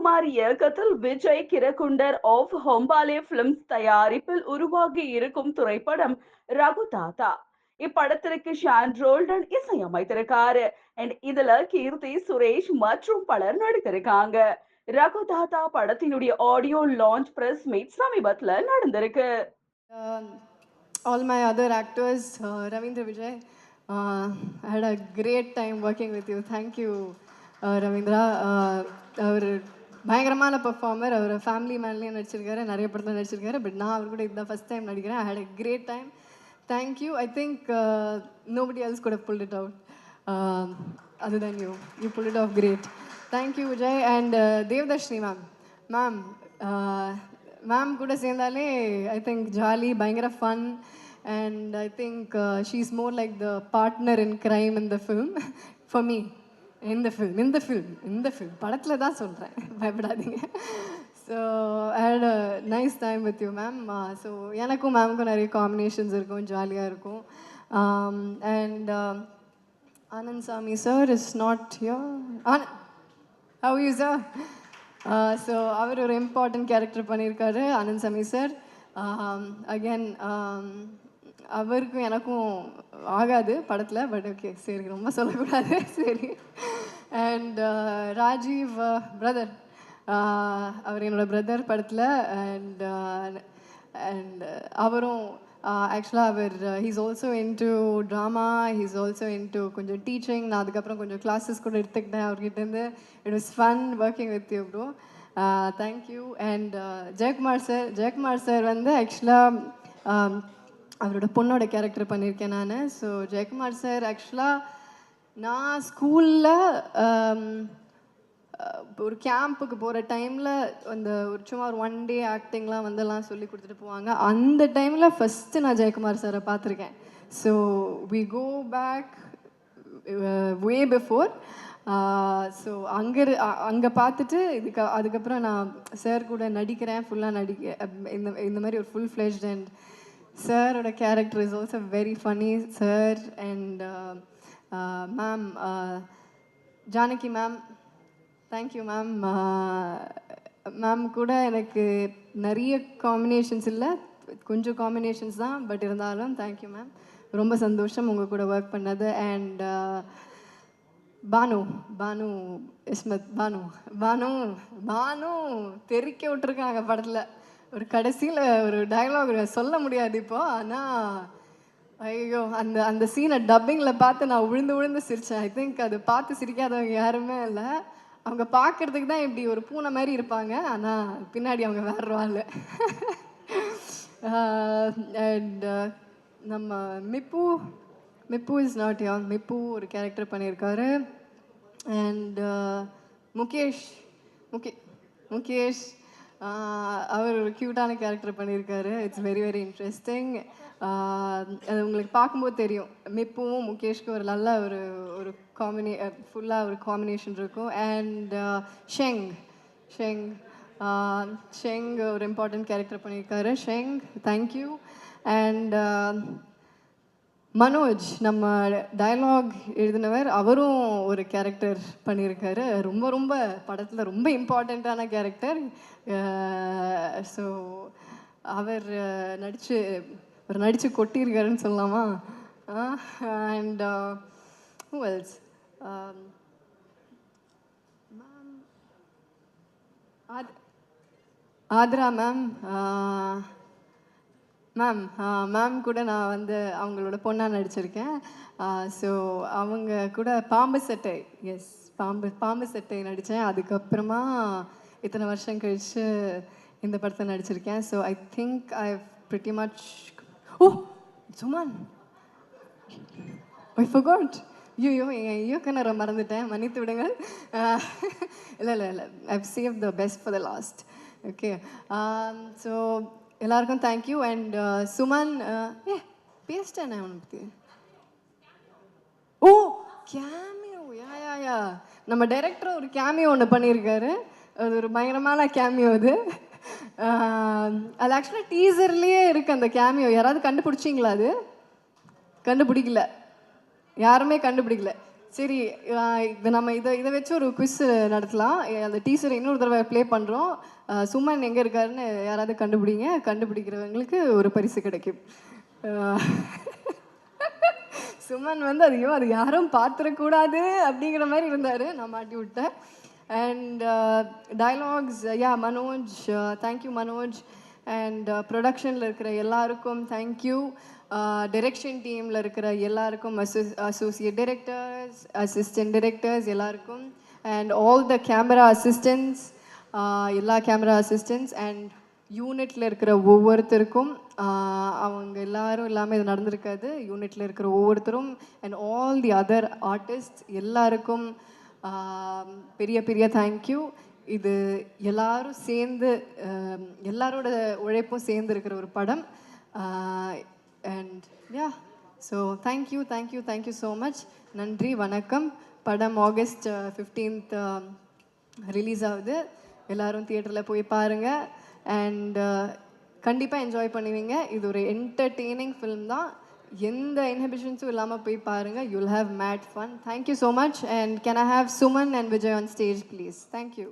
சிவகுமார் இயக்கத்தில் Vijay Kiragandur of Hombale films தயாரிப்பில் உருவாகி இருக்கும் திரைப்படம் ரகு தாத்தா. இப்படத்திற்கு ஷான் ரோல்டன் இசையமைத்திருக்காரு. அண்ட் இதுல கீர்த்தி சுரேஷ் மற்றும் பலர் நடித்திருக்காங்க. ரகு தாத்தா படத்தினுடைய ஆடியோ லான்ச் பிரஸ் மீட் சமீபத்துல நடந்திருக்கு. All my other actors Ravindra Vijay Ravindra Vijay, uh, I had a great you working with அவர் பயங்கரமான பர்ஃபார்மர் அவர் ஃபேமிலி மேன்லேயும் நடிச்சிருக்காரு நிறைய படத்தில் நடிச்சிருக்காரு. பட் நான் அவர் கூட இதுதான் ஃபஸ்ட் டைம் நடிக்கிறேன். I had a great time thank you I think nobody else கூட புல் இட் அவுட் அதுதான் you you pull it off great thank you Vijay and Devadarshini ma'am ma'am ma'am கூட சேர்ந்தாலே I think jolly பயங்கர fun and I think she is more like the partner in crime in the film for me இந்த film இந்த film இந்த film படத்தில் தான் சொல்கிறேன் பயப்படாதீங்க. So had a nice time with you ma'am so எனக்கும் மேமுக்கும் நிறைய காம்பினேஷன்ஸ் இருக்கும் ஜாலியாக இருக்கும். Um, and um, Anand Sami sir is not your Anand how you sir so அவர் ஒரு இம்பார்ட்டன்ட் கேரக்டர் பண்ணியிருக்காரு Anand Sami sir again um, அவருக்கும் எனக்கும் ஆகாது படத்தில் பட் ஓகே சரி ரொம்ப சொல்லக்கூடாது. சரி. அண்ட் ராஜீவ் பிரதர் அவர் என்னோட பிரதர் படத்தில் அண்ட் அண்ட் அவரும் uh, ஆக்சுவலாக அவர் he's also into drama he's also into கொஞ்சம் டீச்சிங் நான் அதுக்கப்புறம் கொஞ்சம் கிளாஸஸ் கூட எடுத்துக்கிட்டேன் அவர்கிட்டேருந்து. It was fun working with you bro thank you and Jayakumar sir Jayakumar sir வந்து ஆக்சுவலாக um, அவரோட பொண்ணோட கேரக்டர் பண்ணியிருக்கேன் நான். ஸோ ஜெயக்குமார் சார் ஆக்சுவலாக நான் ஸ்கூலில் ஒரு கேம்புக்கு போகிற டைமில் அந்த ஒரு சும்மா ஒரு ஒன் டே ஆக்டிங்லாம் வந்தெல்லாம் சொல்லி கொடுத்துட்டு போவாங்க. அந்த டைமில் ஃபஸ்ட்டு நான் ஜெயக்குமார் சாரை பார்த்துருக்கேன். So we go back way before so அங்கே அங்கே பார்த்துட்டு இதுக்கு அதுக்கப்புறம் நான் சார் கூட நடிக்கிறேன். ஃபுல்லாக நடிக்க இந்த இந்த மாதிரி ஒரு ஃபுல் ஃப்ளெஷ்ட் அண்ட் சாரோட character is also very funny sir and ma'am Janaki ma'am thank you ma'am ma'am கூட எனக்கு நிறைய காம்பினேஷன்ஸ் இல்லை. கொஞ்சம் காம்பினேஷன்ஸ் தான் பட் இருந்தாலும் தேங்க்யூ மேம் ரொம்ப சந்தோஷம் உங்கள் கூட ஒர்க் பண்ணது. அண்ட் uh, பானு பானு இஸ்மத் பானு பானு பானு தெறிக்க விட்டுருக்காங்க படத்தில். ஒரு கடைசியில் ஒரு டயலாக் சொல்ல முடியாது இப்போ. ஆனால் ஐயோ அந்த அந்த சீனை டப்பிங்கில் பார்த்து நான் விழுந்து விழுந்து சிரித்தேன் ஐ திங்க் அது பார்த்து சிரிக்காதவங்க யாருமே இல்லை. அவங்க பார்க்கறதுக்கு தான் இப்படி ஒரு பூனை மாதிரி இருப்பாங்க. ஆனால் பின்னாடி அவங்க வேற ஆள். அண்ட் uh, நம்ம Mippu Mippu is not young Mippu ஒரு கேரக்டர் பண்ணியிருக்காரு. அண்ட் uh, முகேஷ் முகே முகேஷ் அவர் ஒரு க்யூட்டான கேரக்டர் பண்ணியிருக்காரு. இட்ஸ் வெரி வெரி இன்ட்ரெஸ்டிங் அது உங்களுக்கு பார்க்கும்போது தெரியும். மிப்புவும் முகேஷ்க்கும் ஒரு நல்ல ஒரு ஒரு காம்பினே ஃபுல்லாக ஒரு காம்பினேஷன் இருக்கும். அண்ட் ஷெங் ஷெங் ஷெங் ஒரு இம்பார்ட்டன்ட் கேரக்டர் பண்ணியிருக்காரு. Sheng thank you and Manoj நம்ம டயலாக் எழுதினவர் அவரும் ஒரு கேரக்டர் பண்ணியிருக்காரு. ரொம்ப ரொம்ப படத்தில் ரொம்ப இம்பார்ட்டண்ட்டான கேரக்டர் ஸோ அவர் நடித்து அவர் நடித்து கொட்டியிருக்காருன்னு சொல்லலாமா? அண்ட் ஹூ எல்ஸ் ஆத் ஆத்ரா மேம் மேம் மேம் கூட நான் வந்து அவங்களோட பொண்ணாக நடிச்சிருக்கேன். ஸோ அவங்க கூட பாம்பு சட்டை எஸ் பாம்பு பாம்பு சட்டை நடித்தேன். அதுக்கப்புறமா இத்தனை வருஷம் கழித்து இந்த படத்தை நடிச்சிருக்கேன். So I think I pretty much oh Suman I forgot ஐயோ என் இயக்குனரை மறந்துட்டேன். மன்னித்து விடுங்கள். இல்லை இல்லை இல்லை. I save the best for the last okay so எல்லாருக்கும் தேங்க்யூ அண்ட் சுமன் ஏ பேசிட்டேன் நான் உனக்கு ஓ கேமியோ யா யா யா. நம்ம டைரக்டர் ஒரு கேமியோ ஒன்று பண்ணியிருக்காரு. அது ஒரு பயங்கரமான கேமியோ அது அது ஆக்சுவலாக டீசர்லேயே இருக்குது அந்த கேமியோ யாராவது கண்டுபிடிச்சிங்களா அது? கண்டுபிடிக்கல. யாருமே கண்டுபிடிக்கல. சரி இது நம்ம இதை இதை வச்சு ஒரு குவிஸ் நடத்தலாம். அந்த டீசர் இன்னொரு தடவை ப்ளே பண்ணுறோம் சுமன் எங்கே இருக்காருன்னு யாராவது கண்டுபிடிங்க. கண்டுபிடிக்கிறவங்களுக்கு ஒரு பரிசு கிடைக்கும். சுமன் வந்து அதையோ அது யாரும் பார்த்துடக்கூடாது அப்படிங்கிற மாதிரி இருந்தார். நான் மாட்டி விட்டேன். And dialogues yeah Manoj thank you Manoj. And ப்ரொடக்ஷனில் இருக்கிற எல்லாருக்கும் தேங்க்யூ டிரெக்ஷன் டீமில் இருக்கிற எல்லாருக்கும் அசோ அசோசியேட் டிரெக்டர்ஸ் அசிஸ்டன்ட் டிரெக்டர்ஸ் எல்லாருக்கும். And all the camera assistants எல்லா கேமரா அசிஸ்டன்ஸ் அண்ட் யூனிட்டில் இருக்கிற ஒவ்வொருத்தருக்கும் அவங்க எல்லாரும் இல்லாமல் இது நடந்திருக்காது. யூனிட்டில் இருக்கிற ஒவ்வொருத்தரும் and all the other artist எல்லாருக்கும் பெரிய பெரிய தேங்க்யூ இது எல்லாரும் சேர்ந்து எல்லாரோட உழைப்பும் சேர்ந்து இருக்கிற ஒரு படம். And yeah so thank you thank you thank you so much நன்றி வணக்கம். படம் ஆகஸ்ட் ஃபிஃப்டீன்த் ரிலீஸ் ஆகுது. எல்லாரும் தியேட்டரில் போய் பாருங்கள் அண்ட் uh, கண்டிப்பாக என்ஜாய் பண்ணுவீங்க. இது ஒரு என்டர்டெய்னிங் ஃபிலிம் தான். எந்த இன்ஹிபிஷன்ஸும் இல்லாமல் போய் பாருங்கள் you'll have mad fun thank you so much and can I have Suman and Vijay on stage please thank you